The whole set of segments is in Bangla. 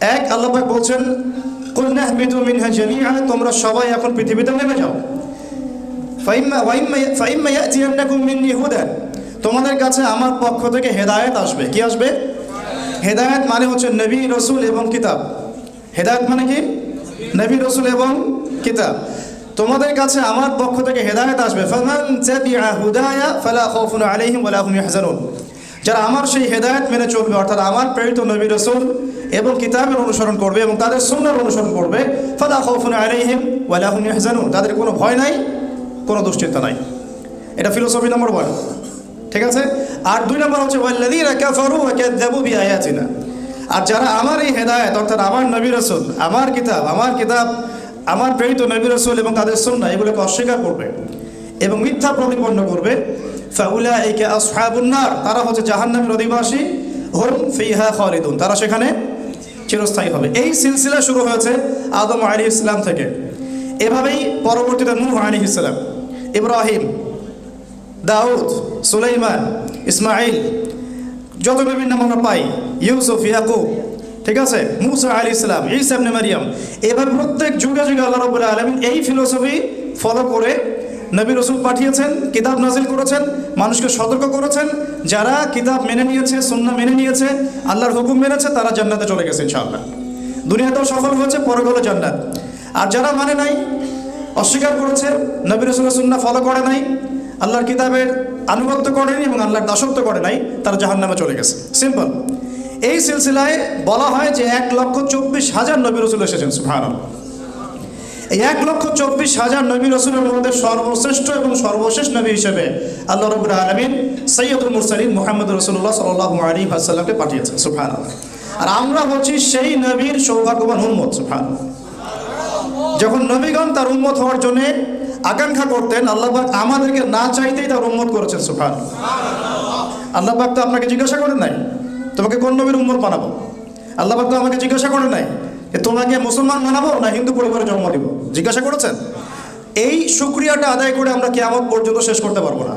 এক আল্লাহ পাক বলছেন তোমরা সবাই এখন পৃথিবীতে নেমে যাও। তোমাদের কাছে আমার পক্ষ থেকে হেদায়েত আসবে। কি আসবে? হেদায়েত মানে হচ্ছে নবী, রসুল এবং কিতাব। হেদায়েত মানে কি? নবী, রসুল এবং কিতাব। তোমাদের কাছে আমার পক্ষ থেকে হেদায়েত আসবে। যারা আমার সেই হেদায়েত মেনে চলবে, অর্থাৎ আমার প্রেরিত নবী, রসুল এবং কিতাবের অনুসরণ করবে এবং তাদের সুন্নার অনুসরণ করবে। ফালা খাউফুন আলাইহিম ওয়ালা হুম ইয়াহজানুন তাদের কোনো ভয় নাই, কোনো দুশ্চিন্তা নাই। এটা ফিলোসফি নম্বর ওয়ান ঠিক আছে? আর দুই নম্বর হচ্ছে, ওয়াল্লাযীনা কাফারু ওয়া কাযযাবু বিআয়াতিনা। আর যারা আমার এই হেদায়েত, অর্থাৎ আমার নবী রাসূল, আমার কিতাব আমার কিতাব, আমার প্রেরিত নবী রাসূল এবং তাদের সুন্নাহ, এগুলোকে অস্বীকার করবে এবং মিথ্যা প্রতিপন্ন করবে। ফাউলাইকা আসহাবুন নার। তারা হচ্ছে জাহান্নামের অধিবাসী। হুম ফিহা খালিদুন। তারা সেখানে চিরস্থায়ী হবে। এই সিলসিলা শুরু হয়েছে আদম আলী ইসলাম থেকে। এভাবেই পরবর্তীতে নূহ আলী ইসলাম, ইব্রাহিম, দাউদ, সুলাইমান ইসমাইল যত বিভিন্ন নাম আমরা পাই, ইউসুফ, ইয়াকুব, ঠিক আছে? মুসা আলী ইসলাম ইসা ইবনে মারিয়াম, এভাবে প্রত্যেক যুগে যুগে আল্লাহ রবুল্লাহ আলমিন এই ফিলোসফি ফলো করে নবী রসুল পাঠিয়েছেন, কিতাব নাজিল করেছেন, মানুষকে সতর্ক করেছেন যারা কিতাব মেনে নিয়েছে সুন্না মেনে নিয়েছে, আল্লাহর হুকুম মেনেছে, তারা জান্নাতে চলে গেছে ইনশাআল্লাহ। দুনিয়াতেও সফল হয়েছে, পরে হলো জান্নাত। আর যারা মানে নাই, অস্বীকার করেছে, নবী রসুলের সুন্না ফলো করে নাই, আল্লাহর কিতাবের আনুগত্য করেনি এবং আল্লাহর দাসত্ব করে নাই, তারা জাহান নামে চলে গেছে। সিম্পল এই সিলসিলায় বলা হয় যে এক লক্ষ চব্বিশ হাজার নবী রসুল এসেছেন সুফান এই এক লক্ষ চব্বিশ হাজার নবী রসুলের মধ্যে সর্বশ্রেষ্ঠ এবং সর্বশেষ নবী হিসেবে আল্লাহ রবুল আলমিন সৈয়দুল মুরসালিন মোহাম্মদ রসুল্লাহ সাল্লাহ আলী আসাল্লামকে পাঠিয়েছেন সুফান আর আমরা হচ্ছি সেই নবীর সৌভাগ্যবান উন্মত সুফান যখন নবীগণ তার উন্মত হওয়ার জন্য আকাঙ্ক্ষা করতেন আল্লাহবাক আমাদেরকে না চাইতেই তার উন্মত করেছেন সুফান আল্লাহবাক তো আপনাকে জিজ্ঞাসা করেন নাই, তোমাকে কোন নবীর উন্মত বানাবো? আল্লাহবাক তো আমাকে জিজ্ঞাসা করেন নাই তোমাকে মুসলমান বানাবো না হিন্দু পরিবারে জন্ম দিব জিজ্ঞাসা করেছেন? এই সুক্রিয়াটা আদায় করে আমরা কেমন পর্যন্ত শেষ করতে পারব না।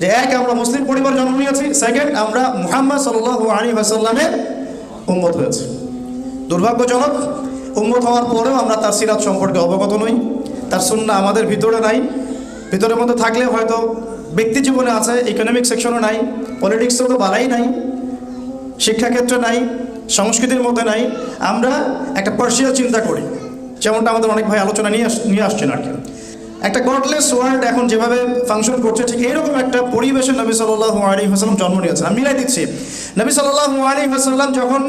যে এক, আমরা মুসলিম পরিবার জন্ম নিয়েছি। সেকেন্ড আমরা মুহাম্মদ সাল্লাহ আলী আসাল্লামের উন্মত হয়েছে। দুর্ভাগ্যজনক উন্মত হওয়ার পরেও আমরা তার সিরাত সম্পর্কে অবগত নই। তার সুন্না আমাদের ভিতরে নাই। ভিতরের মধ্যে থাকলে হয়তো ব্যক্তি জীবনে আছে ইকোনমিক সেকশনও নাই পলিটিক্সও তো বালাই নাই, শিক্ষাক্ষেত্রে নাই সংস্কৃতির মধ্যে নাই, আমরা একটা পার্সিয়াল চিন্তা করি। যেমনটা আমাদের অনেক ভাই আলোচনা নিয়ে নিয়ে আসছেন আর কি। একটা গডলেস ওয়ার্ল্ড এখন যেভাবে ফাংশন করছে, ঠিক এরকম একটা পরিবেশে নবী সাল্লাহ আলী হাসালাম জন্ম নিয়েছেন। আমি মিলাই দিচ্ছি। নবী সাল্লাহ আলী হাসাল্লাম যখন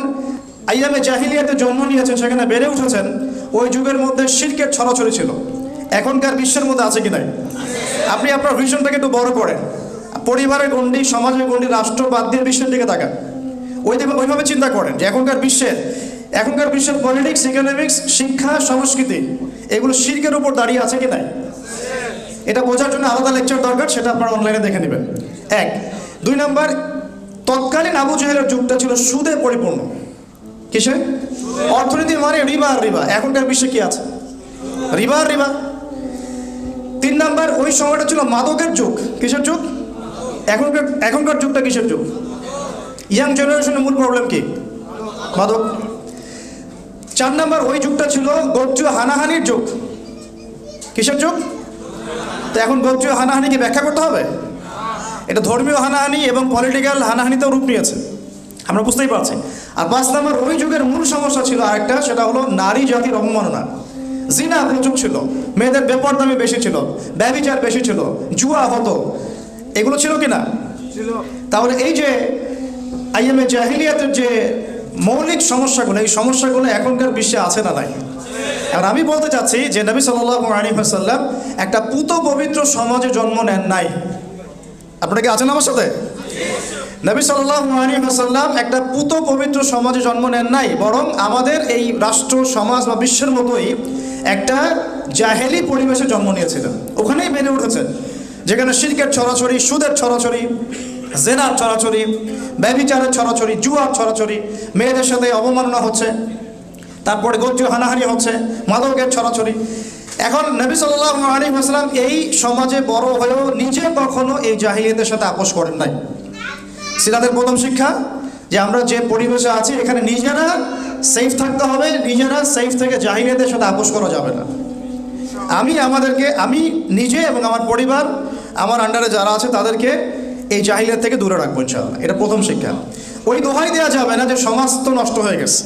আইয়ামে জাহিলিয়াতে জন্ম নিয়েছেন, সেখানে বেড়ে উঠেছেন, ওই যুগের মধ্যে শিল্পের ছড়াছড়ি ছিল। এখনকার বিশ্বের মধ্যে আছে কি নাই? আপনি আপনার ভিশনটাকে একটু বড় করেন। পরিবারের গণ্ডি, সমাজের গণ্ডি রাষ্ট্র বাদ দিয়ে বিশ্বের দিকে তাকান। ওই ওইভাবে চিন্তা করেন যে এখনকার বিশ্বের এখনকার বিশ্বের পলিটিক্স ইকোনমিক্স শিক্ষা, সংস্কৃতি, এগুলো শিল্পের উপর দাঁড়িয়ে আছে কি নাই? এটা বোঝার জন্য আলাদা লেকচার দরকার, সেটা আপনারা অনলাইনে দেখে নেবেন। এক। দুই নাম্বার, তৎকালীন আবু জাহেলের যুগটা ছিল সুদে পরিপূর্ণ। কিসে? অর্থনীতি মানে রিবা আর রিবা। এখনকার বিশ্বে কি আছে? রিবা আর রিবা। তিন নাম্বার, ওই সময়টা ছিল মাদকের যুগ। কিসের যুগ? এখনকার এখনকার যুগটা কিসের যুগ? ইয়াং জেনারেশনের মূল প্রবলেম কি? মাদক। চার নাম্বার ওই যুগটা ছিল গোত্র হানাহানির যুগ। কিসের যুগ? তো এখন গোত্রীয় হানাহানিকে ব্যাখ্যা করতে হবে? এটা ধর্মীয় হানাহানি এবং পলিটিক্যাল হানাহানিতেও রূপ নিয়েছে। আমরা বুঝতেই পারছি। আর পাঁচ নম্বর ওই যুগের মূল সমস্যা ছিল আরেকটা সেটা হলো নারী জাতির অবমাননা। জিনা প্রচুর ছিল। মেয়েদের বেপরদামি বেশি ছিল। ব্যবিচার বেশি ছিল। জুয়া হতো। এগুলো ছিল কি না তাহলে এই যে আইএমএ জাহিলিয়াতের যে মৌলিক সমস্যাগুলো, এই সমস্যাগুলো এখনকার বিশ্বে আছে না নাই? আর আমি বলতে চাচ্ছি যে নবী সাল্লাহ আলী একটা পুত পবিত্র সমাজে জন্ম নেন নাই। আপনারা কি আছেন আমার সাথে? নবী সাল্লাহ আলী একটা পুত পবিত্র সমাজে জন্ম নেন নাই, বরং আমাদের এই রাষ্ট্র, সমাজ বা বিশ্বের মতোই একটা জাহেলি পরিবেশে জন্ম নিয়েছিলেন। ওখানেই বেড়ে উঠেছে। যেখানে শিল্পের ছড়াছড়ি, সুদের ছড়াছড়ি জেনার ছড়াছড়ি ব্যবিচারের ছড়াছড়ি, জুয়ার ছড়াছড়ি, মেয়েদের সাথে অবমাননা হচ্ছে, তারপরে গোত্র হানাহানি হচ্ছে, মাদকের ছড়াছড়ি। এখন নবী সাল্লাহ আসলাম এই সমাজে বড় হয়েও নিজে কখনো এই জাহিলিয়তের সাথে আপোষ করেন নাই। সিরাতের প্রথম শিক্ষা, যে আমরা যে পরিবেশে আছি, এখানে নিজেরা সেফ থাকতে হবে, নিজেরা সেফ থেকে জাহিলিয়াতের সাথে আপোষ করা যাবে না। আমি আমাদেরকে, আমি নিজে এবং আমার পরিবার, আমার আন্ডারে যারা আছে, তাদেরকে এই জাহিলিয়াত থেকে দূরে রাখব ইনশাআল্লাহ। এটা প্রথম শিক্ষা। ওই দোহাই দেওয়া যাবে না যে সমাজ তো নষ্ট হয়ে গেছে।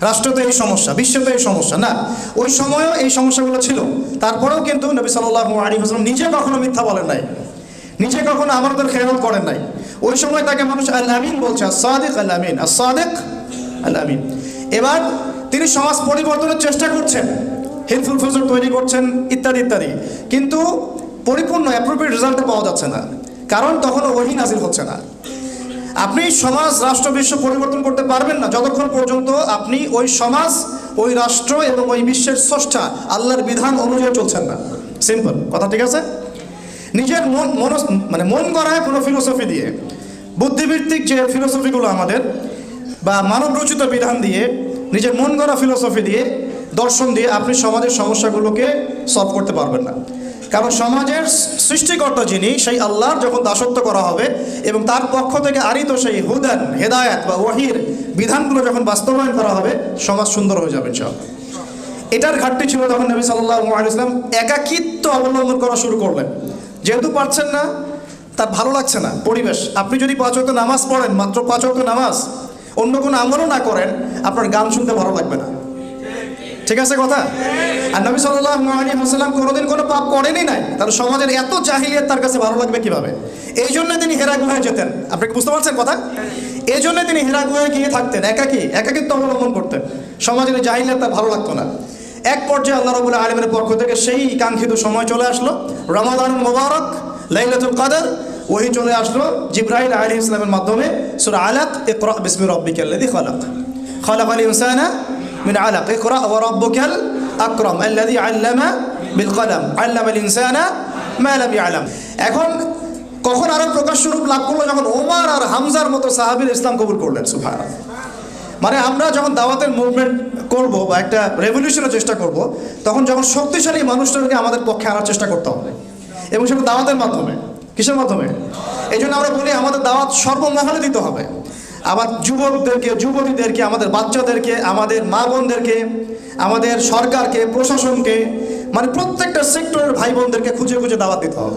রাষ্ট্র তো এই সমস্যা, বিশ্ব তো এই সমস্যা। না, ওই সময়ও এই সমস্যাগুলো ছিল। তারপরেও কিন্তু নবী সাল্লাহ আলী হাসলাম নিজে কখনো মিথ্যা বলেন নাই। নিজে কখনো আমাদের খেয়াল করেন নাই। ওই সময় তাকে মানুষ আল আমিন বলছে সাদেক আল আমিন আর সাদেক আল আমিন এবার তিনি সমাজ পরিবর্তনের চেষ্টা করছেন। হেলফুল ফজর তৈরি করছেন, ইত্যাদি ইত্যাদি। কিন্তু পরিপূর্ণ অ্যাপ্রোপ্রিয়েট রেজাল্টটা পাওয়া যাচ্ছে না। কারণ তখনও ওহি নাজিল হচ্ছে না। আপনি সমাজ, রাষ্ট্র, বিশ্ব পরিবর্তন করতে পারবেন না। যতক্ষণ পর্যন্ত আপনি ওই সমাজ, ওই রাষ্ট্র এবং ওই বিশ্বের স্রষ্টা আল্লাহর বিধান অনুযায়ী চলছেন না। সিম্পল কথা ঠিক আছে? নিজের মন মন মানে মন গড়ায় কোনো ফিলোসফি দিয়ে বুদ্ধিভিত্তিক যে ফিলোসফিগুলো আমাদের, বা মানব রচিত বিধান দিয়ে, নিজের মন গড়া ফিলোসফি দিয়ে, দর্শন দিয়ে আপনি সমাজের সমস্যাগুলোকে সলভ করতে পারবেন না। কারণ সমাজের সৃষ্টিকর্তা যিনি, সেই আল্লাহর যখন দাসত্ব করা হবে এবং তার পক্ষ থেকে আরিত সেই হুদান, হেদায়াত বা ওয়াহির বিধানগুলো যখন বাস্তবায়ন করা হবে, সমাজ সুন্দর হয়ে যাবে সব এটার ঘাটতি ছিল তখন নবী সাল্লাহ ইসলাম একাকিত্ব অবলম্বন করা শুরু করলেন। যেহেতু পারছেন না তার ভালো লাগছে না। পরিবেশ, আপনি যদি পাঁচ নামাজ পড়েন, মাত্র পাঁচ নামাজ, অন্য কোনো আমলও না করেন, আপনার গান শুনতে ভালো লাগবে না। ঠিক আছে কথা? আর নবী আলী হাসাল্লাম কোনোদিন কোনো পাপ করেনি নাই। তার সমাজের এত জাহিলিয়াত তার কাছে ভালো লাগবে কীভাবে? এই জন্য তিনি হেরা গুহায় যেতেন। আপনি বুঝতে পারছেন কথা? এই জন্য তিনি হেরা গুহায় গিয়ে থাকতেন, একাকি, একাকিত্ব অবলম্বন করতেন। সমাজের জাহিলিয়াত তার ভালো লাগতো না। এক পর্যায়ে আল্লাহ রবুল্লাহ আলমের পক্ষ থেকে সেই কাঙ্ক্ষিত সময় চলে আসলো, রমাদান মোবারক, লাইলাতুল কাদের। ওহি চলে আসলো জিব্রাহিল আলী ইসলামের মাধ্যমে, সুরা আলাক ইকরা বিসমি রব্বিকাল্লাযী খালাক। খালাকাল ইনসানা من علق اقرأ وربك الأكرم الذي علم بالقلم علم الإنسان ما لم يعلم এখন কখন আরো প্রকাশ স্বরূপ লাভ করলো যখন ওমার আর হামজার মতো সাহাবীর ইসলাম কবুল করলেন সুফার মানে আমরা যখন দাওয়াতের মুভমেন্ট করব বা একটা রেভলিউশনের চেষ্টা করব তখন যখন শক্তিশালী মানুষটাকে আমাদের পক্ষে আনার চেষ্টা করতে হবে এবং সেটা দাওয়াতের মাধ্যমে কিসের মাধ্যমে এই জন্য আমরা বলি আমাদের দাওয়াত সর্বমহলে দিতে হবে আবার যুবকদেরকে, যুবতীদেরকে, আমাদের বাচ্চাদেরকে, আমাদের মা বোনদেরকে, আমাদের সরকারকে, প্রশাসনকে মানে প্রত্যেকটা সেক্টরের ভাই বোনদেরকে খুঁজে খুঁজে দাওয়াত দিতে হবে।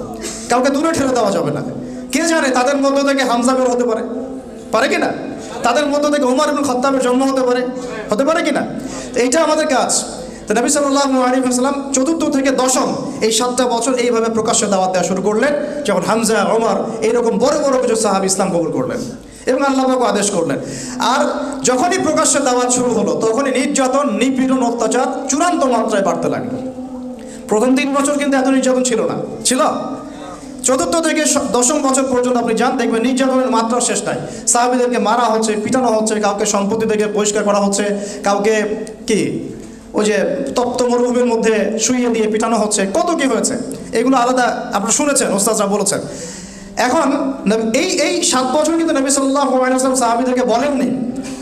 কাউকে দূরে ঠেলে দেওয়া যাবে না। কে জানে তাদের মধ্য থেকে হামজা বের হতে পারে? পারে কি না? তাদের মধ্য থেকে উমার ইবনুল খত্তাবের জন্ম হতে পারে। হতে পারে কি না? তো এইটা আমাদের কাজ। তো নবী সাল্লাহ আলী সাল্লাম চতুর্থ থেকে দশম এই সাতটা বছর এইভাবে প্রকাশ্যে দাওয়াত দেওয়া শুরু করলেন। যখন হামজা ওমর এইরকম বড় বড় কিছু সাহাব ইসলাম কবুল করলেন। এবং আল্লাহকে আদেশ করলেন। আর যখনই প্রকাশ্যে দাওয়াত শুরু হলো, তখনই নির্যাতন, নিপীড়ন, অত্যাচার চূড়ান্ত মাত্রায় বাড়তে লাগল। প্রথম তিন বছর কিন্তু এত নির্যাতন ছিল না। ছিল? চতুর্থ থেকে দশম বছর পর্যন্ত আপনি যান, দেখবেন নির্যাতনের মাত্রা শেষ নাই। সাহাবিদেরকে মারা হচ্ছে, পিটানো হচ্ছে, কাউকে সম্পত্তি থেকে বহিষ্কার করা হচ্ছে, কাউকে কি? ওই যে তপ্ত মরুভূমির মধ্যে শুইয়ে দিয়ে পিটানো হচ্ছে, কত কি হয়েছে? এগুলো আলাদা, আপনারা শুনেছেন, ওস্তাদরা বলেছেন। এখন এই এই সাত বছর কিন্তু নবী আলাইসালাম সাহাবিদেরকে বলেননি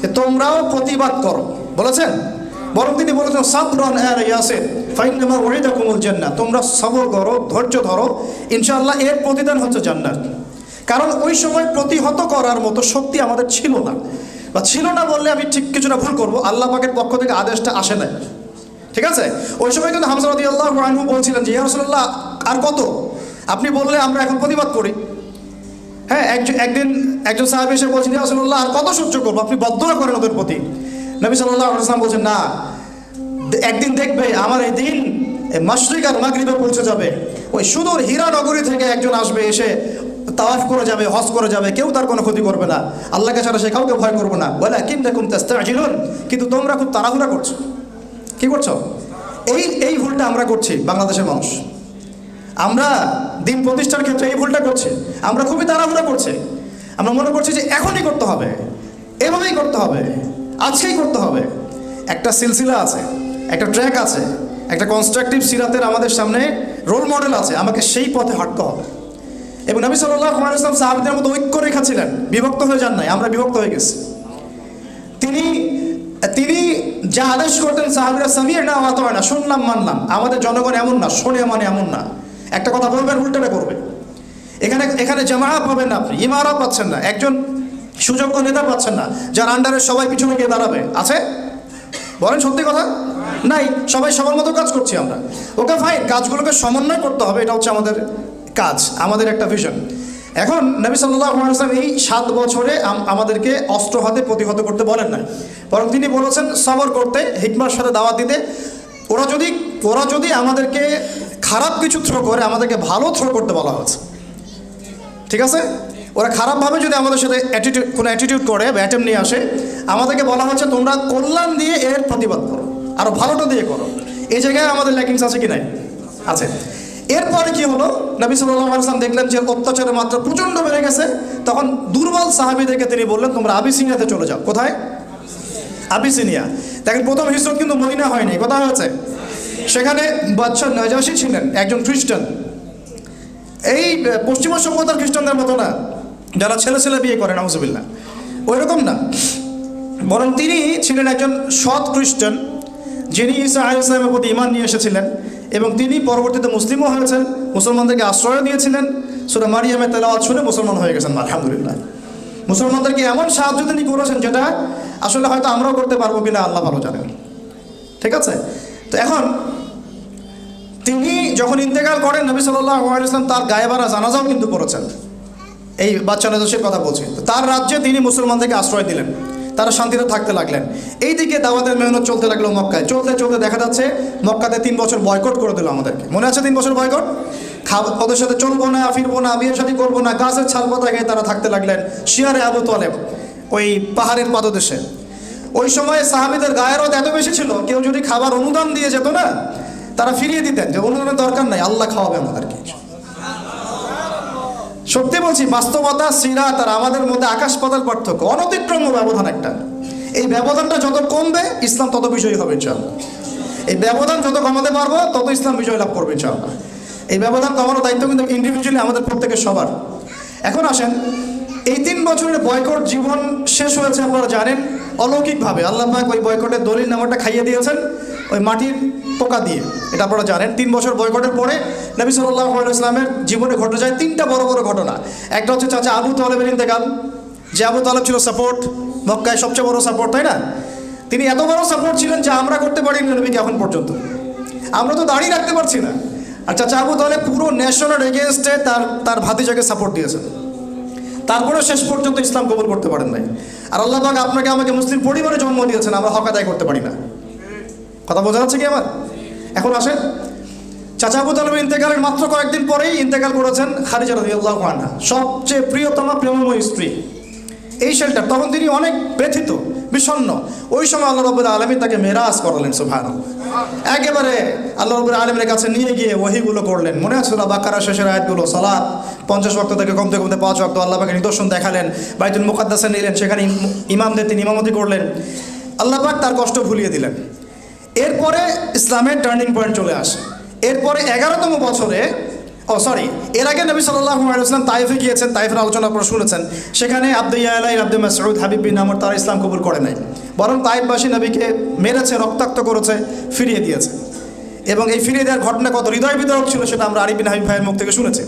যে তোমরাও প্রতিবাদ করো। বলেছেন? বরং তিনি বলেছেন, সাবরান আর ইয়াসির ফাইনামা ওয়াইদাকুমুল জান্নাত তোমরা সবর করো, ধৈর্য ধরো, ইনশাআল্লাহ এর প্রতিদান হচ্ছে জান্নাত। কারণ ওই সময় প্রতিহত করার মতো শক্তি আমাদের ছিল না। বা ছিল না বললে আমি ঠিক কিছুটা ভুল করব, আল্লাহ পাকের পক্ষ থেকে আদেশটা আসে নাই। ঠিক আছে? ওই সময় কিন্তু হামজা রাদিয়াল্লাহু আনহু বলছিলেন যে, ইয়া আর কত? আপনি বললে আমরা এখন প্রতিবাদ করি। হ্যাঁ একদিন একজন সাহেব এসে বলছেন রাসূলুল্লাহ, আর কত সহ্য করব? আপনি বদ্ধনা করেন ওদের প্রতি। নবী আলাইহি বলছেন, না একদিন দেখবে আমার এই দিন মাসরিক আর মাগরিবে পৌঁছে যাবে। ওই সুদূর হীরা নগরী থেকে একজন আসবে, এসে তাওয়াফ করে যাবে, হজ করে যাবে, কেউ তার কোনো ক্ষতি করবে না। আল্লাহকে ছাড়া সে কাউকে ভয় করবে না। বলে কিন্তু কুম তাস্তাজিলুন, কিন্তু তোমরা খুব তাড়াহুড়া করছ। কি করছ? এই এই ভুলটা আমরা করছি বাংলাদেশের মানুষ। আমরা দিন প্রতিষ্ঠার ক্ষেত্রে এই ভুলটা করছি। আমরা খুবই তাড়াহুড়া করছি। আমরা মনে করছি যে এখনই করতে হবে। এভাবেই করতে হবে। আজকেই করতে হবে। একটা সিলসিলা আছে, একটা ট্র্যাক আছে, একটা কনস্ট্রাকটিভ সিরাতের আমাদের সামনে রোল মডেল আছে। আমাকে সেই পথে হাঁটতে হবে। এবং নবী সাল্লাহ ইসলাম সাহাবিদের মতো ঐক্য রেখা ছিলেন বিভক্ত হয়ে যান নাই, আমরা বিভক্ত হয়ে গেছি। তিনি তিনি যা আদেশ করতেন সাহাবিরা সামিয়ে না হয় না শুনলাম, মানলাম। আমাদের জনগণ এমন না, শোনে মানে এমন না। একটা কথা বলবেন, উল্টাটা করবে এখানে এখানে জামা পাবেন না আপনি ইমারা পাচ্ছেন না, একজন সুযোগ্য নেতা পাচ্ছেন না, যার আন্ডারে সবাই পিছনে গিয়ে দাঁড়াবে। আছে? বলেন সত্যি কথা? নাই, সবাই সবার মতো কাজ করছি আমরা। ওকে ফাইন কাজগুলোকে সমন্বয় করতে হবে, এটা হচ্ছে আমাদের কাজ, আমাদের একটা ভিশন এখন নবী সাল্লাহ আসলাম এই সাত বছরে আমাদেরকে অস্ত্র হাতে প্রতিহত করতে বলেন না বরং তিনি বলেছেন, সবর করতে, হিকমার সাথে দাওয়াত দিতে। ওরা যদি ওরা যদি আমাদেরকে খারাপ কিছু থ্রো করে, আমাদেরকে ভালো থ্রো করতে বলা হয়েছে। ঠিক আছে? ওরা খারাপভাবে যদি আমাদের সাথে অ্যাটিটিউড কোনো অ্যাটিটিউড করে বা অ্যাটেম্প নিয়ে আসে, আমাদেরকে বলা হচ্ছে, তোমরা কল্যাণ দিয়ে এর প্রতিবাদ করো আরও ভালোটা দিয়ে করো। এই জায়গায় আমাদের ল্যাকিংস আছে কি নাই? আছে। এরপরে কি হলো? নবী সাল্লাহ আসলাম দেখলেন যে অত্যাচারের মাত্রা প্রচণ্ড বেড়ে গেছে। তখন দুর্বল সাহাবিদেরকে তিনি বললেন, তোমরা আবিসিনিয়াতে চলে যাও। কোথায়? আবিসিনিয়া। দেখেন, প্রথম হিজরত কিন্তু মদিনা হয়নি। কোথায় হয়েছে? সেখানে বাচ্চা নজাসি ছিলেন, একজন খ্রিস্টান। এই পশ্চিমা সভ্যতার খ্রিস্টানদের মতো না, যারা ছেলে ছেলে বিয়ে করেন নাউজুবিল্লা ওই রকম না। বরং তিনি ছিলেন একজন সৎ খ্রিস্টান, যিনি ঈসা আহ ইসলামের প্রতি ইমান নিয়ে এসেছিলেন এবং তিনি পরবর্তীতে মুসলিমও হয়েছেন, মুসলমানদেরকে আশ্রয় দিয়েছিলেন। সুরা মারিয়ামের তেলাওয়াত শুনে মুসলমান হয়ে গেছেন, আলহামদুলিল্লাহ। মুসলমানদেরকে এমন সাহায্য তিনি করেছেন যেটা আসলে হয়তো আমরাও করতে পারব কিনা আল্লাহ ভালো জানেন। ঠিক আছে? তো এখন তিনি যখন ইন্তেকাল করেন, নবী সাল্লাহ ইসলাম তার গায়েবারা জানাজাও কিন্তু পড়েছেন। এই বাচ্চা নেদোষের কথা বলছি। তার রাজ্যে তিনি মুসলমানদেরকে আশ্রয় দিলেন। তারা শান্তিতে থাকতে লাগলেন। এইদিকে দাওয়াতের মেহনত চলতে লাগল মক্কায়। চলতে চলতে দেখা যাচ্ছে মক্কাতে তিন বছর বয়কট করে দিল আমাদেরকে। মনে আছে তিন বছর বয়কট? খাব ওদের সাথে চলবো না, ফিরবো না বিয়ের সাথে করব না, গাছের ছাল পাতা খেয়ে তারা থাকতে লাগলেন শিয়ারে আবু তলেব, ওই পাহাড়ের পাদদেশে। ওই সময় সাহাবিদের গায়ের এত বেশি ছিল, কেউ যদি খাবার অনুদান দিয়ে যেত না তারা ফিরিয়ে দিতেন যে অনুদানের দরকার নাই, আল্লাহ খাওয়াবে আমাদেরকে। সত্যি বলছি, বাস্তবতা সিরাত তার আমাদের মধ্যে আকাশ পাতাল পার্থক্য, অনতিক্রম্য ব্যবধান একটা। এই ব্যবধানটা যত কমবে, ইসলাম তত বিজয়ী হবে, ইনশাআল্লাহ। এই ব্যবধান যত কমাতে পারব, তত ইসলাম বিজয় লাভ করবে, ইনশাআল্লাহ। এই ব্যবধান কমানোর দায়িত্ব কিন্তু ইন্ডিভিজুয়ালি আমাদের প্রত্যেকের সবার। এখন আসেন, এই তিন বছরের বয়কট জীবন শেষ হয়েছে, আপনারা জানেন, অলৌকিকভাবে। আল্লাহ ওই বয়কটের দলিল নামাটা খাইয়ে দিয়েছেন। ওই মাটির পোকা দিয়ে। এটা আপনারা জানেন, তিন বছর বয়কটের পরে নবী সাল্লাহ ইসলামের জীবনে ঘটে যায় তিনটা বড় বড় ঘটনা। একটা হচ্ছে চাচা আবু তালেবের ইন্তেকাল। যে আবু তালেব ছিল সাপোর্ট মক্কায় সবচেয়ে বড় সাপোর্ট তাই না? তিনি এত বড় সাপোর্ট ছিলেন যে আমরা করতে পারিনি নবীকে এখন পর্যন্ত। আমরা তো দাঁড়িয়ে রাখতে পারছি না। আর চাচা আবু তালেব পুরো ন্যাশনাল এগেনস্টে তার তার ভাতিজাকে সাপোর্ট দিয়েছেন। তারপরে শেষ পর্যন্ত ইসলাম কবুল করতে পারেন নাই। আর আল্লাহ আপনাকে, আমাকে মুসলিম পরিবারে জন্ম দিয়েছেন, আমরা হক আদায় করতে পারি না। কথা বোঝা যাচ্ছে কি আমার? এখন আসেন। চাচা আবু তালেবের ইন্তেকালের মাত্র কয়েকদিন পরেই ইন্তেকাল করেছেন খারিজা রাদিয়াল্লাহু আনহা, সবচেয়ে প্রিয়তমা প্রেমময় স্ত্রী। এই শেল্টার, তখন তিনি অনেক ব্যথিত, বিষণ্ণ। ওই সময় আল্লাহ রবুল্লা আলমী তাকে মেরাজ করালেন সুভান একেবারে আল্লাহ রবুল্লা আলমের কাছে নিয়ে গিয়ে ওহিগুলো করলেন। মনে আছে বাকারা শেষের আয়াতগুলো? সালাদ পঞ্চাশ ওয়াক্ত থেকে কমতে কমতে পাঁচ ওয়াক্ত আল্লাহ পাকে নিদর্শন দেখালেন, বাইতুল মুকাদ্দাসে নিলেন, সেখানে ইম- ইমামদের তিনি ইমামতি করলেন। আল্লাহ পাক তার কষ্ট ভুলিয়ে দিলেন। এরপরে ইসলামের টার্নিং পয়েন্ট চলে আসে। এরপরে এগারোতম বছরে, ও সরি এর আগে নবী সাল্লাহ ইসলাম তাইফে গিয়েছেন, তাইফের আলোচনা আপনারা শুনেছেন। সেখানে আব্দুল্লাহ আব্দুল মাসউদ, হাবিব বিন আমর তারা ইসলাম কবুল করে নাই। বরং তাইফবাসী নবীকে মেরেছে, রক্তাক্ত করেছে, ফিরিয়ে দিয়েছে। এবং এই ফিরিয়ে দেওয়ার ঘটনা কত হৃদয় বিদারক ছিল সেটা আমরা আরিফ বিন হাবিব ভাইয়ের মুখ থেকে শুনেছি।